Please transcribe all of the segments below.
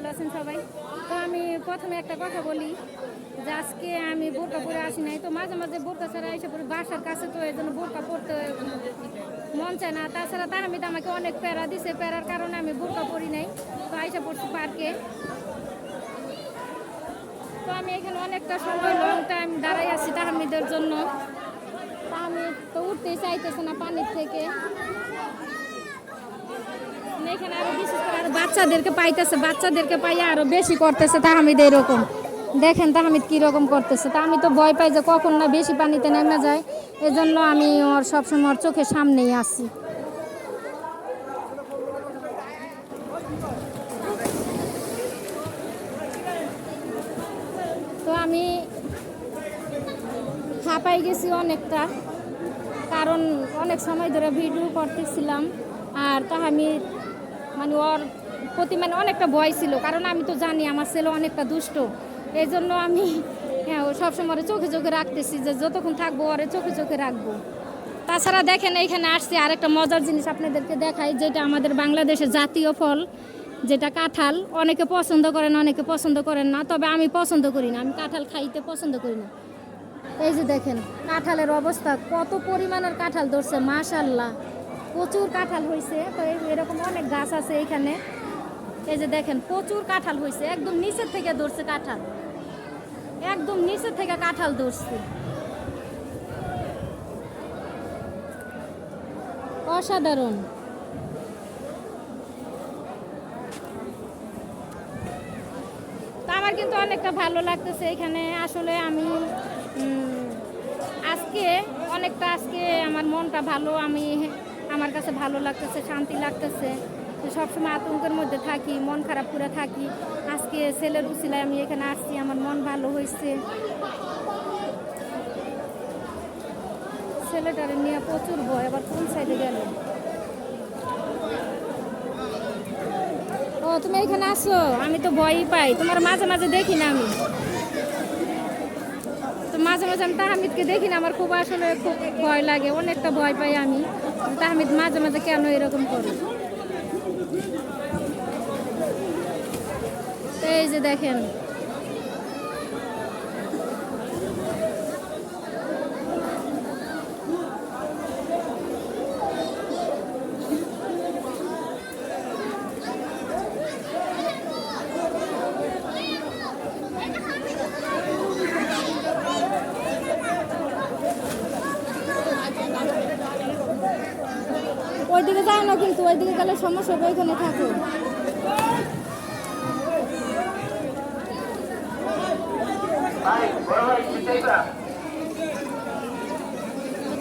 ভালো আছেন সবাই? তো আমি প্রথমে একটা কথা বলি যে আজকে আমি বোরকা পরে আসি নাই, তো মাঝে মাঝে বোরকা ছাড়া এসে পড়ি বাসার কাছে, তো এই জন্য বোরকা পরতে মন চায় না। তাছাড়া তাহমিদ আমাকে অনেক প্যারা দিছে, প্যারার কারণে আমি বোরকা পরি নাই, তো আইসা পড়ছি পার্কে। তো আমি এখানে অনেকটা সময় লং টাইম দাঁড়াই আছি তাহমিদের জন্য। তাহমিদ তো উঠতেই চাইতেছে না পানির থেকে। এখানে আরও বিশেষ আরও বাচ্চাদেরকে পাইতেছে, বাচ্চাদেরকে পাইয়া আরও বেশি করতেছে তাহমিদ এরকম দেখেন তাহমিদ কি রকম করতেছে। তা আমি তো ভয় পাই যে কখন না বেশি পানিতে নেমে যায়। এজন্য আমি ওর সবসময় ওর চোখের সামনেই আসি তো আমি হাঁপাই গেছি অনেকটা, কারণ অনেক সময় ধরে ভিডিও করতেছিলাম। আর তাহামি মানে ওর প্রতি মানে অনেকটা ভয় ছিল, কারণ আমি তো জানি আমার ছেলে অনেকটা দুষ্ট। এই জন্য আমি হ্যাঁ ও সবসময় ওরে চোখে চোখে রাখতেছি যে যতক্ষণ থাকব ওরে চোখে চোখে রাখব। তাছাড়া দেখেন, এইখানে আসছি, আরেকটা মজার জিনিস আপনাদেরকে দেখাই, যেটা আমাদের বাংলাদেশের জাতীয় ফল, যেটা কাঁঠাল। অনেকে পছন্দ করেন, অনেকে পছন্দ করেন না, তবে আমি পছন্দ করি না, আমি কাঁঠাল খাইতে পছন্দ করি না। এই যে দেখেন, কাঁঠালের অবস্থা, কত পরিমাণের কাঁঠাল ধরছে মাশাল্লাহ প্রচুর কাঁঠাল হয়েছে তো এরকম অনেক গাছ আছে এখানে এই যে দেখেন, প্রচুর কাঁঠাল হয়েছে একদম নিচের থেকে ধরছে কাঁঠাল। একদম নিচের থেকে কাঁঠাল ধরছে। অসাধারণ। আমার কিন্তু অনেকটা ভালো লাগতেছে এখানে। আসলে আমি আজকে অনেকটা আজকে আমার মনটা ভালো, আমি আমার কাছে ভালো লাগতেছে, শান্তি লাগতেছে। সবসময় আতঙ্কের মধ্যে থাকি, মন খারাপ করে থাকি। আজকে ছেলের উচিলায় আমি এখানে আসছি, আমার মন ভালো হয়েছে। ছেলেটারে নিয়ে প্রচুর ভয়, আবার কোন সাইডে গেল? ও, তুমি এখানে আসো? আমি তো ভয়ই পাই, তোমার মাঝে মাঝে দেখি না আমি। তো মাঝে মাঝে আমি তাহমিদকে দেখি না, আমার খুব আসলে খুব ভয় লাগে, অনেকটা ভয় পাই আমি। তাহমিদ মাঝে মাঝে কেন এরকম করে? এই যে দেখেন ওইদিকে যাও না, কিন্তু ওইদিকে গেলে সমস্যা হবে, ওইখানে থাকো।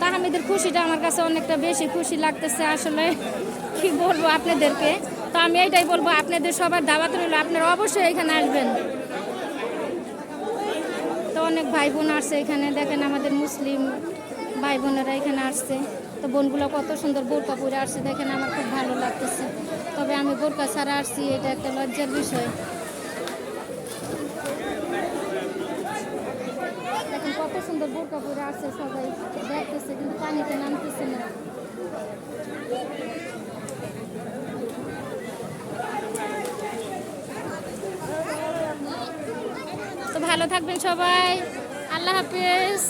তাহামিদের খুশিটা আমার কাছে অনেকটা বেশি খুশি লাগতেছে আসলে। কি বলব আপনাদেরকে? তো আমি এইটাই বলব, আপনাদের সবার দাওয়াত রইল, আপনারা অবশ্যই এখানে আসবেন। তো অনেক ভাই বোন আসছে এখানে, দেখেন আমাদের মুসলিম ভাই বোনেরা এখানে আসছে। তো বোনগুলো কত সুন্দর বোরকা পরে আসছে, দেখেন আমার খুব ভালো লাগতেছে। তবে আমি বোরকা ছাড়া আসছি, এটা একটা লজ্জার বিষয়। দেখেন কত সুন্দর বোরকা পরে আসছে সবাই, দেখতেছে, কিন্তু পানিতে নামতেছে না। তো ভালো থাকবেন সবাই, আল্লাহ হাফিজ।